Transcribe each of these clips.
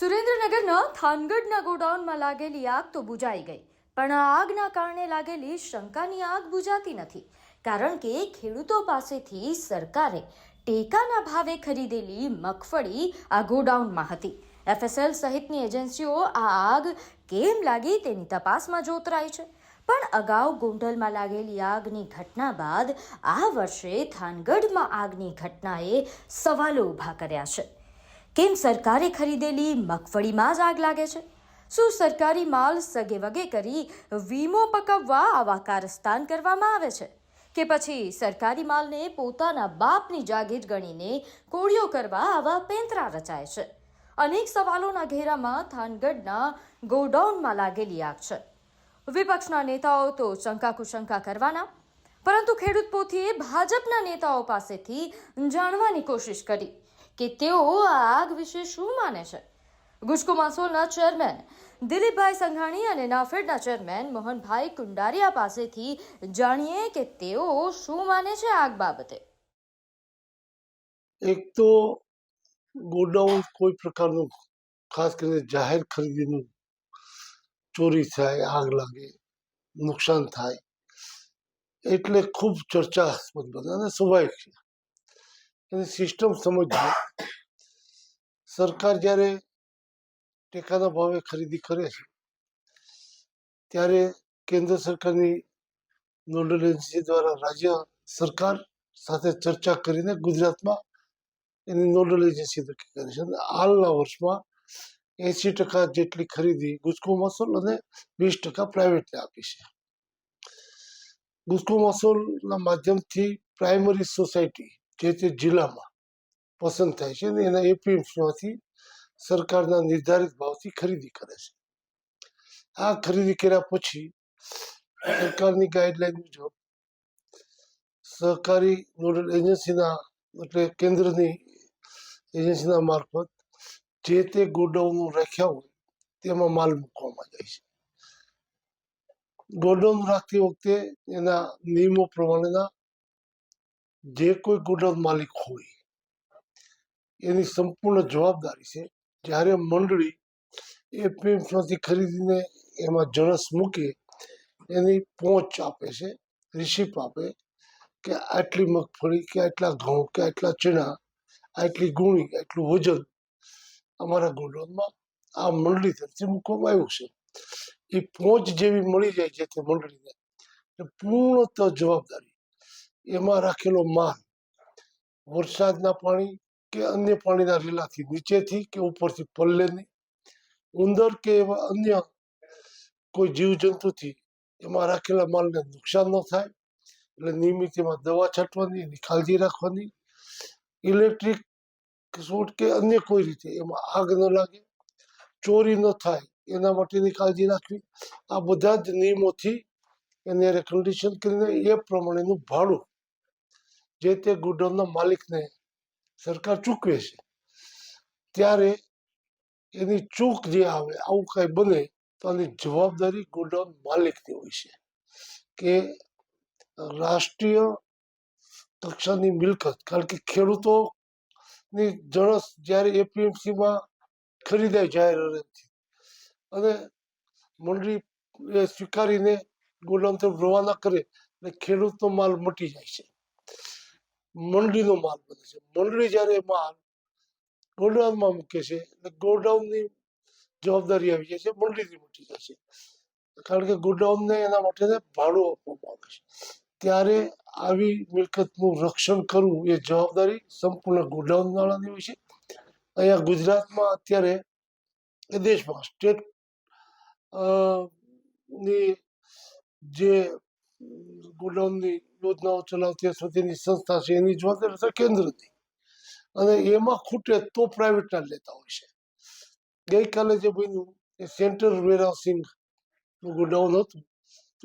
સુરેન્દ્રનગરના થાનગઢના ગોડાઉનમાં લાગેલી આગ તો બુજાઈ ગઈ, પણ આ આગના કારણે લાગેલી શંકાની આગ બુજાતી નથી, કારણ કે ખેડૂતો પાસેથી સરકારે ટેકાના ભાવે ખરીદેલી મગફળી આ ગોડાઉનમાં હતી. એફએસએલ સહિતની એજન્સીઓ આ આગ કેમ લાગી તેની તપાસમાં જોતરાઈ છે. પણ અગાઉ ગોંડલમાં લાગેલી આગની ઘટના બાદ આ વર્ષે થાનગઢમાં આગની ઘટનાએ સવાલો ઊભા કર્યા છે. કેમ સરકારે ખરીદેલી મગફળીમાં જ આગ લાગે છે? શું સરકારી માલ સગે વગે કરી વીમો પકવવા આવા કારસ્તાન કરવામાં આવે છે? કે પછી સરકારી માલને પોતાના બાપની જાગીર ગણીને કોળીઓ કરવા આવા પેંતરા રચાય છે? અનેક સવાલોના ઘેરામાં થાનગઢના ગોડાઉનમાં લાગેલી આગ છે. વિપક્ષના નેતાઓ તો શંકા કુશંકા કરવાના. પરંતુ ખેડૂત પોથીએ ભાજપના નેતાઓ પાસેથી જાણવાની કોશિશ કરી. કે તેઓ આ આગ વિશે શું માને છે? ગુજકો માસોલના ચેરમેન દિલીપભાઈ સંઘાણી અને નાફેડના ચેરમેન મોહનભાઈ કુંડારિયા પાસેથી જાણીએ કે તેઓ શું માને છે આગ બાબતે. એક તો ગોડાઉન કોઈ પ્રકારનું ખાસ કરીને જાહેર ખરીદીનું ચોરી થાય, આગ લાગે, નુકસાન થાય, એટલે ખૂબ ચર્ચાસ્પદ બને અને સ્વાભાવિક છે. એની સિસ્ટમ સમજવી સરકાર જ્યારે ટેકાના ભાવે ખરીદી કરે છે, ત્યારે કેન્દ્ર સરકારની નોડલ એજન્સી દ્વારા રાજ્ય સરકાર સાથે ચર્ચા કરીને ગુજરાતમાં એની નોડલ એજન્સી નક્કી કરે છે. અને હાલના વર્ષમાં એંસી ટકા જેટલી ખરીદી ગુજકો મસૂલ અને વીસ ટકા પ્રાઇવેટને આપી છે. ગુજકો મસૂલના માધ્યમથી પ્રાઇમરી સોસાયટી જે તે જિલ્લામાં પસંદ થાય છે અને એના એપીએમસીમાંથી સરકારના નિર્ધારિત ભાવથી ખરીદી કરે છે. આ ખરીદી કર્યા પછી સરકારની ગાઈડલાઈન મુજબ સહકારી નોડલ એજન્સીના એટલે કેન્દ્રની એજન્સીના મારફત જે તે ગોડાઉનો રાખ્યા હોય તેમાં માલ મૂકવામાં જાય છે. ગોડાઉન રાખતી વખતે એના નિયમો પ્રમાણેના જે કોઈ ગોડાઉન માલિક હોય, એની સંપૂર્ણ જવાબદારી છે. જ્યારે મંડળી એપીએમમાંથી ખરીદીને એમાં જણસ મૂકે, એની પહોંચ આપે છે રિસિપ્ટ આપે કે આટલી મગફળી, કે આટલા ઘઉં, કે આટલા ચણા, આટલી ગુણી, આટલું વજન અમારા ગોડાઉનમાં આ મંડળી તરફથી મૂકવામાં આવ્યું છે. એ પહોંચ જેવી મળી જાય છે તે મંડળીને. પૂર્ણત જવાબદારી એમાં રાખેલો માલ, વરસાદના પાણી કે અન્ય પાણીના રેલાથી નીચેથી કે ઉપરથી પલ્લે નહીં ઉંદર કે એવા અન્ય કોઈ જીવજંતુથી એમાં રાખેલા માલને નુકસાન ન થાય, એટલે નિયમિત એમાં દવા છાંટવાની, એની કાળજી રાખવાની, ઇલેક્ટ્રિક શોટ કે અન્ય કોઈ રીતે એમાં આગ ન લાગે, ચોરી ન થાય, એના માટેની કાળજી રાખવી, આ બધા જ નિયમોથી એને કન્ડિશન કરીને એ પ્રમાણેનું ભાડું જે તે ગોડાઉનના માલિકને સરકાર ચૂકવે છે. ત્યારે એની ચૂક જે આવે, આવું કાંઈ બને તો આની જવાબદારી ગોડાઉન માલિકની હોય છે કે રાષ્ટ્રીય કક્ષાની મિલકત. કારણ કે ખેડૂતોની જણસ જ્યારે એપીએમસીમાં ખરીદાય જાહેર હરાજીથી અને મંડળી એ સ્વીકારીને ગોડાઉન તરફ રવાના કરે એટલે ખેડૂતનો માલ મટી જાય છે. મંડળીનો માલ બને છે. મંડળી જ્યારે માલ ગોડાઉનમાં મૂકે છે, એટલે ગોડાઉનની જવાબદારી આવી જાય છે મંડળીની મટી જાય છે. કારણ કે ગોડાઉનને એના માટે ભાડું આપવામાં આવે છે. ત્યારે આવી મિલકતનું રક્ષણ કરવું એ જવાબદારી સંપૂર્ણ ગોડાઉન વાળાની હોય છે. અહીંયા ગુજરાતમાં અત્યારે દેશમાં સ્ટેટની જે ગોડાઉનની યોજનાઓ ચલાવતી તેની સંસ્થા છે એની જવાબદારી કેન્દ્રની અને એમાં ખૂટે તો પ્રાઇવેટના લેતા હોય છે ગઈકાલે જે બન્યું એ સેન્ટર વેરહાઉસિંગ ગોડાઉન હતું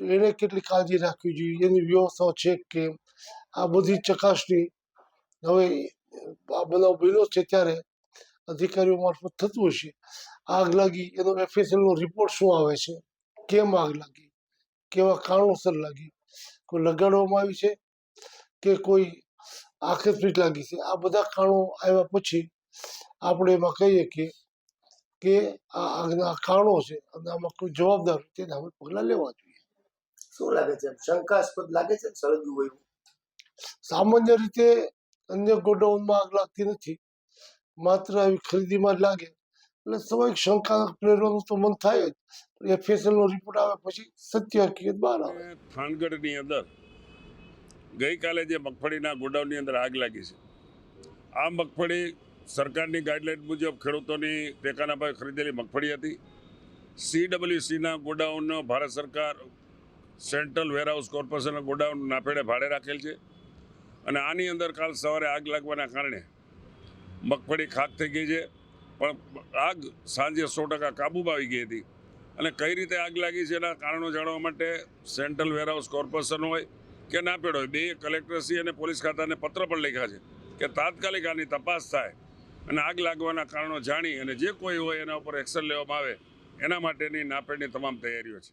તો એણે કેટલી કાળજી રાખવી જોઈએ એની વ્યવસ્થાઓ છે કે આ બધી ચકાસણી હવે આ બનાવ બન્યો છે ત્યારે અધિકારીઓ મારફત થતું હશે આગ લાગી એનો એફએસએલનો રિપોર્ટ શું આવે છે કેમ આગ લાગી કેવા કારણોસર લાગી? કોઈ લગાડવામાં આવી છે? કે કોઈ આકસ્મિક લાગી છે? આ બધા કારણો આવ્યા પછી આપણે એમાં કહીએ કે કે આ આગના કારણો છે અને આમાં કોઈ જવાબદાર તેને તેના પગલાં લેવા જોઈએ. શું લાગે છે? શંકાસ્પદ લાગે છે સળગ્યું હોય સામાન્ય રીતે અન્ય ગોડાઉનમાં આગ લાગતી નથી. માત્ર આવી ખરીદીમાં જ લાગે. એટલે સ્વાભાવિક શંકા પ્રેરવાનું તો મન થાય જ. એફએસએલ નો રિપોર્ટ આવે પછી સત્ય હકીકત બહાર આવે. અને થાનગઢની અંદર ગઈકાલે જે મગફળીના ગોડાઉનની અંદર આગ લાગી છે. આ મગફળી સરકારની ગાઈડલાઈન મુજબ ખેડૂતોની ટેકાના ભાવે ખરીદેલી મગફળી હતી. સીડબ્લ્યુસીના ગોડાઉન ભારત સરકાર સેન્ટ્રલ વેરહાઉસ કોર્પોરેશનના ગોડાઉન નાફેડે ભાડે રાખેલ છે. અને આની અંદર કાલ સવારે આગ લાગવાના કારણે મગફળી ખાક થઈ ગઈ છે. પણ આગ સાંજે સો ટકા કાબૂમાં આવી ગઈ હતી. અને કઈ રીતે આગ લાગી છે એના કારણો જાણવા માટે સેન્ટ્રલ વેરહાઉસ કોર્પોરેશન હોય કે નાપેડ હોય, બે કલેક્ટરશ્રી અને પોલીસ ખાતાને પત્ર પણ લખ્યા છે કે તાત્કાલિક આની તપાસ થાય અને આગ લાગવાના કારણો જાણી અને જે કોઈ હોય એના ઉપર એક્શન લેવામાં આવે, એના માટેની નાપેડની તમામ તૈયારીઓ છે.